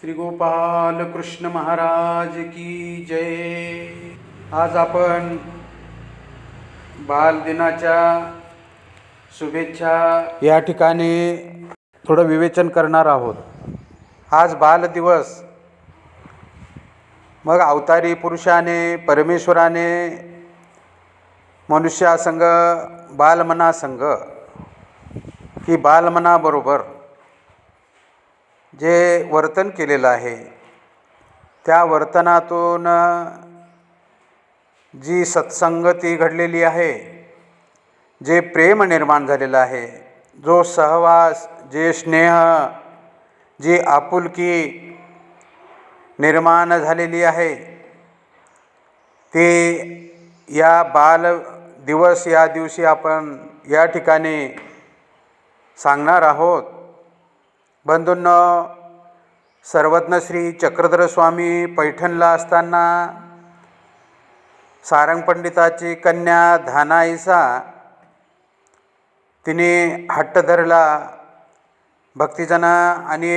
श्री गोपाल कृष्ण महाराज की जय. आज आपण बालदिनाच्या शुभेच्छा या ठिकाणी थोडं विवेचन करणार आहोत. आज बालदिवस मग अवतारी पुरुषाने परमेश्वराने मनुष्यासंग बालमनासंग की बालमनाबरोबर जे वर्तन केलेलं आहे त्या वर्तनातून जी सत्संगती घडलेली आहे जे प्रेम निर्माण झालेलं आहे जो सहवास जे स्नेह जी आपुलकी निर्माण झालेली आहे ते या बाल दिवस या दिवशी आपण या ठिकाणी सांगणार आहोत. बंधूंनो सर्वज्ञ श्री चक्रधर स्वामी पैठणला असताना सारंग पंडिताची कन्या धानाईसा तिने हट्ट धरला भक्तिजन आणि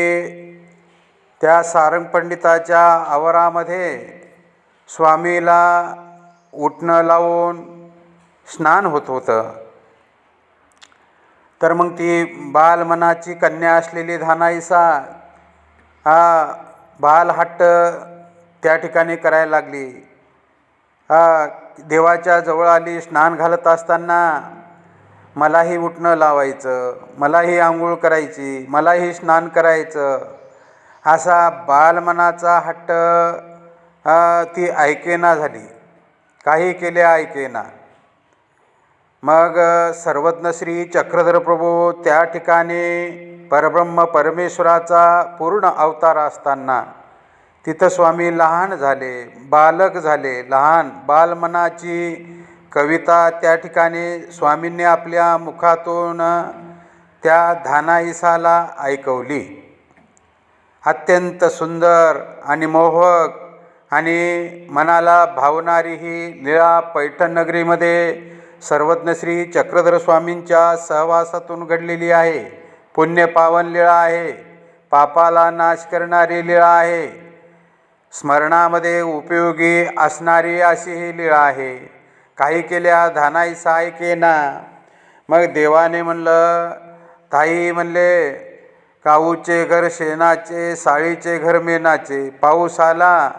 त्या सारंग पंडिताच्या आवारामध्ये स्वामीला उठणं लावून स्नान होत होतं. तर मग ती बालमनाची कन्या असलेली धानाईसा हा बालहट्ट त्या ठिकाणी करायला लागली. हा देवाच्या जवळ आली स्नान घालत असताना मलाही उठणं लावायचं मलाही आंघोळ करायची मलाही स्नान करायचं. असा बालमनाचा हट्ट ती ऐकेना झाली. काही केले ऐकेना. मग सर्वज्ञ श्री चक्रधर प्रभू त्या ठिकाणी परब्रह्म परमेश्वराचा पूर्ण अवतार असताना तिथं स्वामी लहान झाले बालक झाले लहान बालमनाची कविता त्या ठिकाणी स्वामींनी आपल्या मुखातून त्या धानाईसाला ऐकवली. अत्यंत सुंदर आणि मोहक आणि मनाला भावणारी ही निळा पैठण नगरीमध्ये सर्वज्ञ श्री चक्रधर स्वामींच्या सहवासातून घडलेली आहे. पुण्यपावन लीळा आहे. पापाला नाश करणारी लीळा आहे. स्मरणामध्ये उपयोगी असणारी अशी ही लीळा आहे. काही केल्या धानाई साय केना मग देवाने म्हणलं ताई म्हणले काऊचे घर शेणाचे साळीचे घर मेनाचे पाऊस आला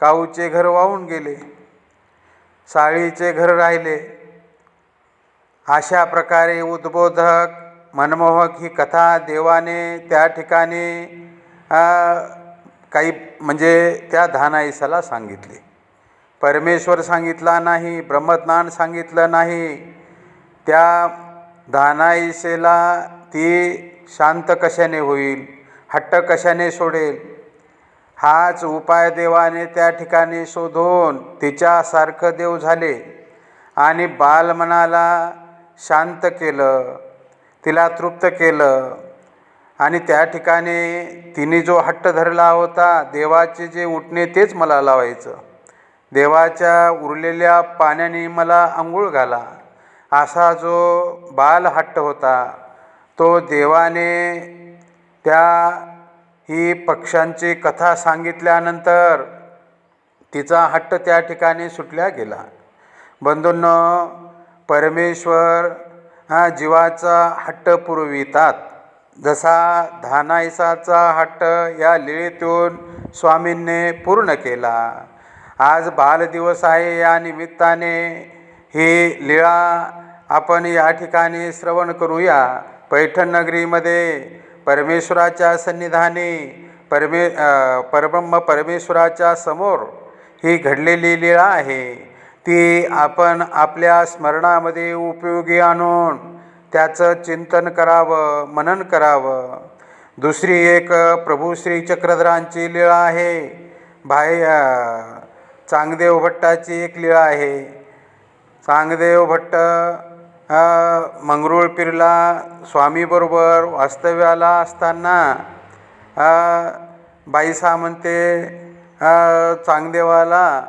काऊचे घर वाहून गेले? साळीचे घर राहिले. अशा प्रकारे उद्बोधक मनमोहक ही कथा देवाने त्या ठिकाणी काही म्हणजे त्या धानाईसाला सांगितली. परमेश्वर सांगितला नाही ब्रह्मज्ञान सांगितलं नाही. त्या धानाईसेला ती शांत कशाने होईल हट्ट कशाने सोडेल? हाच उपाय देवाने त्या ठिकाणी शोधून तिच्यासारखं देव झाले. आणि बालमनाला शांत केलं तिला तृप्त केलं. आणि त्या ठिकाणी तिने जो हट्ट धरला होता देवाचे जे उठणे तेच मला लावायचं. देवाच्या उरलेल्या पाण्याने मला आंघोळ घाला. असा जो बाल हट्ट होता तो देवाने त्या ही पक्ष्यांची कथा सांगितल्यानंतर तिचा हट्ट त्या ठिकाणी सुटल्या गेला. बंधूंनो परमेश्वर हा जीवाचा हट्ट पुरवितात. जसा धानायसाचा हट्ट या लीळेतून स्वामींनी पूर्ण केला. आज बालदिवस आहे या निमित्ताने ही लीळा आपण या ठिकाणी श्रवण करूया. पैठण नगरीमध्ये परमेश्वराच्या सन्निधानी परमे परब्रह्म परमेश्वराच्या समोर ही घडलेली लीळा आहे. ती आपण आपल्या स्मरणामध्ये उपयोगी आणून त्याचं चिंतन करावं मनन करावं. दुसरी एक प्रभू श्री चक्रधरांची लीळा आहे. भाई चांगदेव भट्टाची एक लीळा आहे. चांगदेव भट्ट मंगरुळ पिरला स्वामीबरोबर वास्तव्याला असताना बाईसा म्हणते चांगदेवाला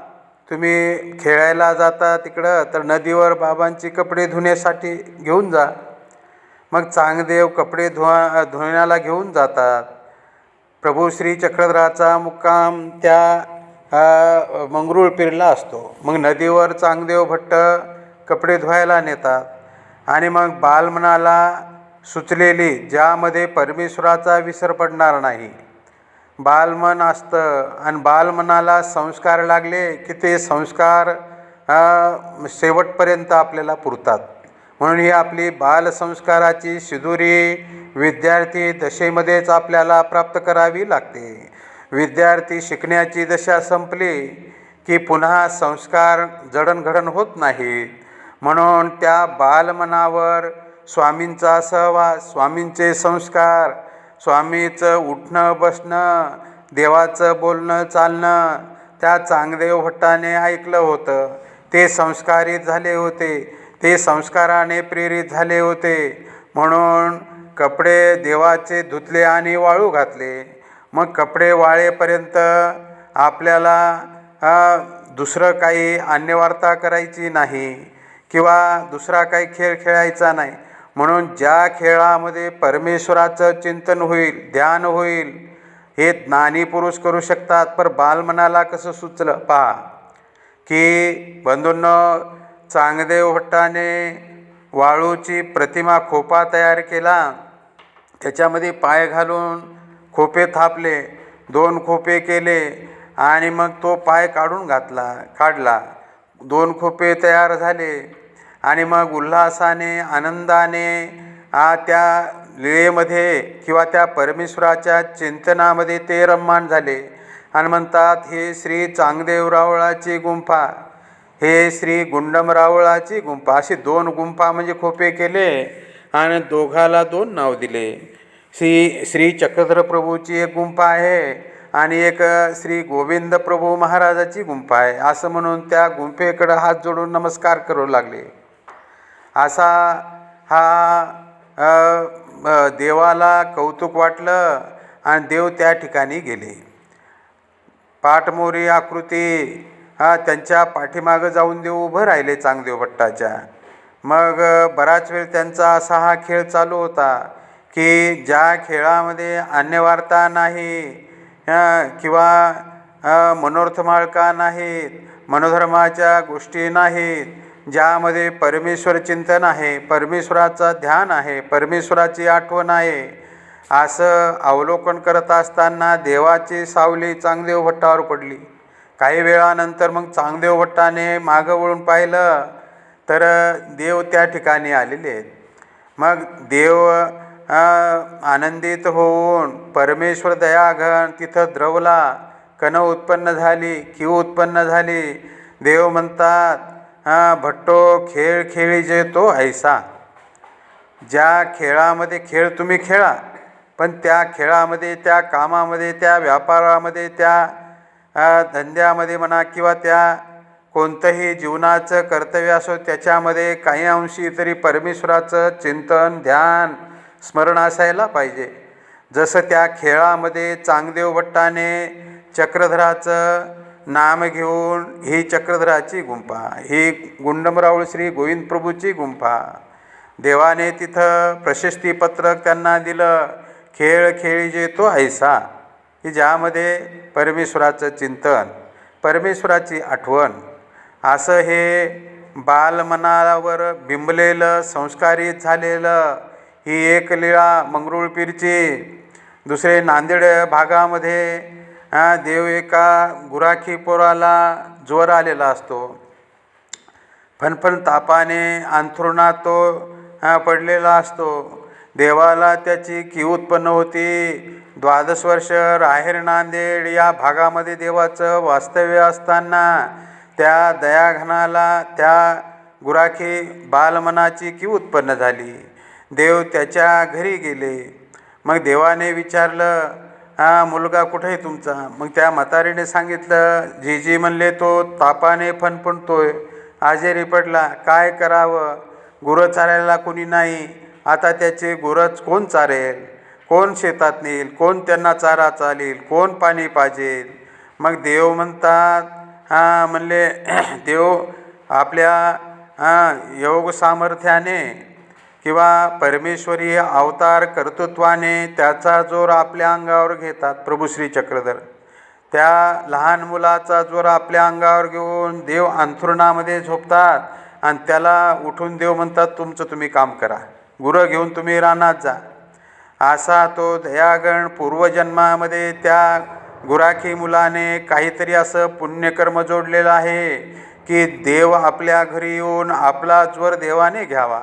तुम्ही खेळायला जाता तिकडं तर नदीवर बाबांची कपडे धुण्यासाठी घेऊन जा. मग चांगदेव कपडे धुवा धुण्याला घेऊन जातात. प्रभू श्री चक्रधराचा मुक्काम त्या अ, मंगरूळ असतो. मग नदीवर चांगदेव भट्ट कपडे धुवायला नेतात. आणि मग बालमनाला सुचलेली ज्यामध्ये परमेश्वराचा विसर पडणार नाही. बालमन असतं. आणि बालमनाला संस्कार लागले की ते संस्कार शेवटपर्यंत आपल्याला पुरतात. म्हणून ही आपली बालसंस्काराची शिदुरी विद्यार्थी दशेमध्येच आपल्याला प्राप्त करावी लागते. विद्यार्थी शिकण्याची दशा संपली की पुन्हा संस्कार जडणघडण होत नाहीत म्हणून त्या बालमनावर स्वामींचा सहवास स्वामींचे संस्कार स्वामीचं उठणं बसणं देवाचं बोलणं चालणं त्या चांगदेव भट्टाने ऐकलं होतं. ते संस्कारित झाले होते. ते संस्काराने प्रेरित झाले होते. म्हणून कपडे देवाचे धुतले आणि वाळू घातले. मग कपडे वाळेपर्यंत आपल्याला दुसरं काही अन्यवार्ता करायची नाही किंवा दुसरा काही खेळ खेळायचा नाही. म्हणून ज्या खेळामध्ये परमेश्वराचं चिंतन होईल ध्यान होईल हे ज्ञानी पुरुष करू शकतात. पर बालमनाला कसं सुचलं? पहा की बंधूंनं चांगदेव भट्टाने वाळूची प्रतिमा खोपा तयार केला. त्याच्यामध्ये पाय घालून खोपे थापले दोन खोपे केले आणि मग तो पाय काढून घातला काढला. दोन खोपे तयार झाले. आणि मग उल्हासाने आनंदाने आ त्या लीळेमध्ये किंवा त्या परमेश्वराच्या चिंतनामध्ये ते रम्मान झाले. आणि म्हणतात हे श्री चांगदेवरावळाची गुंफा हे श्री गुंडमरावळाची गुंफा. अशी दोन गुंफा म्हणजे खोपे केले आणि दोघाला दोन नाव दिले. श्री श्री चक्रधर प्रभूची एक गुंफा आहे आणि एक श्री गोविंद प्रभू महाराजाची गुंफा आहे. असं म्हणून त्या गुंफेकडं हात जोडून नमस्कार करू लागले. असा हा देवाला कौतुक वाटलं आणि देव त्या ठिकाणी गेले. पाठमोरी आकृती हा त्यांच्या पाठीमागं जाऊन देव उभं राहिले चांगदेव भट्टाच्या. मग बराच वेळ त्यांचा असा हा खेळ चालू होता की ज्या खेळामध्ये अन्यवार्ता नाही किंवा मनोर्थमाळका मनोर्थ माळका नाहीत मनोधर्माच्या गोष्टी नाहीत ज्यामध्ये परमेश्वर चिंतन आहे परमेश्वराचं ध्यान आहे परमेश्वराची आठवण आहे. असं अवलोकन करत असताना देवाची सावली चांगदेव भट्टावर पडली. काही वेळानंतर मग चांगदेव भट्टाने मागं वळून पाहिलं तर देव त्या ठिकाणी आलेले आहेत. मग देव आनंदित होऊन परमेश्वर दयाघन तिथं द्रवला कण उत्पन्न झाली किव उत्पन्न झाली. देव म्हणतात हा भट्टो खेळ खेळी जे तो ऐसा. ज्या खेळामध्ये खेळ तुम्ही खेळा पण त्या खेळामध्ये त्या कामामध्ये त्या व्यापारामध्ये त्या धंद्यामध्ये म्हणा किंवा त्या कोणतंही जीवनाचं कर्तव्य असो त्याच्यामध्ये काही अंशी तरी परमेश्वराचं चिंतन ध्यान स्मरण असायला पाहिजे. जसं त्या खेळामध्ये चांगदेव भट्टाने चक्रधराचं नाम घेऊन ही चक्रधराची गुंफा ही गुंडमरावळ श्री गोविंद प्रभूची गुंफा. देवाने तिथं प्रशस्तीपत्रक त्यांना दिलं. खेळ खेळी जे तो ऐसा की ज्यामध्ये परमेश्वराचं चिंतन परमेश्वराची आठवण. असं हे बालमनावर बिंबलेलं संस्कारित झालेलं ही एक लीळा मंगरुळपीरची. दुसरे नांदेड भागामध्ये देव एका गुराखी पोराला ज्वर आलेला असतो. फणफण तापाने अंथरुणात तो पडलेला असतो. देवाला त्याची की उत्पन्न होती? द्वादश वर्ष राहेर नांदेड या भागामध्ये देवाचं वास्तव्य असताना त्या दयाघनाला त्या गुराखी बालमनाची की उत्पन्न झाली? देव त्याच्या घरी गेले. मग देवाने विचारलं हा मुलगा कुठे आहे तुमचा? मग त्या म्हातारीने सांगितलं जीजी म्हणले तो तापाने फणफणतोय. आजेरी पडला काय करावं? गुरं चारायला कोणी नाही. आता त्याचे गुरंच कोण चारेल? कोण शेतात नेईल? कोण त्यांना चारा चालेल? कोण पाणी पाजेल? मग देव म्हणतात हां म्हणले देव आपल्या हां योग सामर्थ्याने किंवा परमेश्वरी अवतार कर्तृत्वाने त्याचा जोर आपल्या अंगावर घेतात प्रभू श्री चक्रधर. त्या लहान मुलाचा जोर आपल्या अंगावर घेऊन देव अंथरुणामध्ये झोपतात आणि त्याला उठून देव म्हणतात तुमचं तुम्ही काम करा. गुरं घेऊन तुम्ही रानात जा. असा तो दयागण पूर्वजन्मामध्ये त्या गुराखी मुलाने काहीतरी असं पुण्यकर्म जोडलेलं आहे की देव आपल्या घरी येऊन आपला ज्वर देवाने घ्यावा.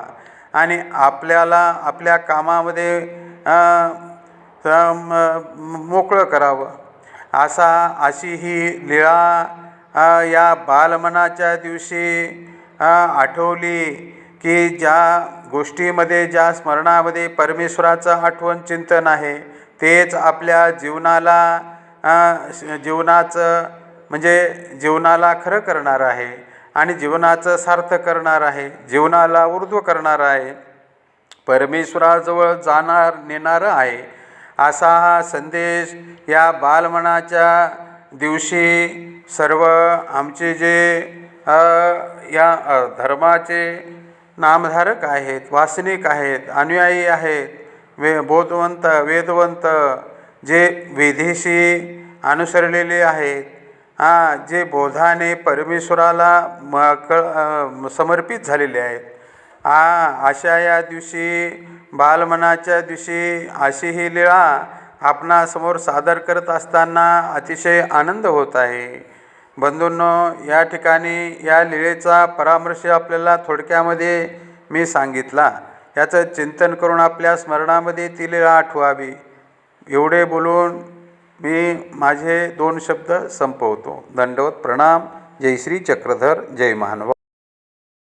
आणि आपल्याला आपल्या कामामध्ये मोकळं करावं. असा अशी ही लीळा या बालमनाच्या दिवशी आठवली की ज्या गोष्टीमध्ये ज्या स्मरणामध्ये परमेश्वराचं आठवण चिंतन आहे तेच आपल्या जीवनाला जीवनाचं म्हणजे जीवनाला खरं करणार आहे. आणि जीवनाचं सार्थ करणार आहे जीवनाला ऊर्ध्व करणार आहे. परमेश्वराजवळ जाणार नेणारं आहे असा हा संदेश या बालमनाच्या दिवशी सर्व आमचे जे या धर्माचे नामधारक आहेत वासनिक आहेत अनुयायी आहेत वे बोधवंत वेदवंत जे विधीशी अनुसरलेले आहेत हां जे बोधाने परमेश्वराला म कळ समर्पित झालेले आहेत. हां अशा या दिवशी बालमनाच्या दिवशी अशी ही लीळा आपणासमोर सादर करत असताना अतिशय आनंद होत आहे. बंधूंनो या ठिकाणी या लीळेचा परामर्श आपल्याला थोडक्यामध्ये मी सांगितला. याचं चिंतन करून आपल्या स्मरणामध्ये ती लीळा आठवावी. एवढे बोलून मी माझे दोन शब्द संपवतो. दंडवत प्रणाम. जय श्री चक्रधर. जय महानवा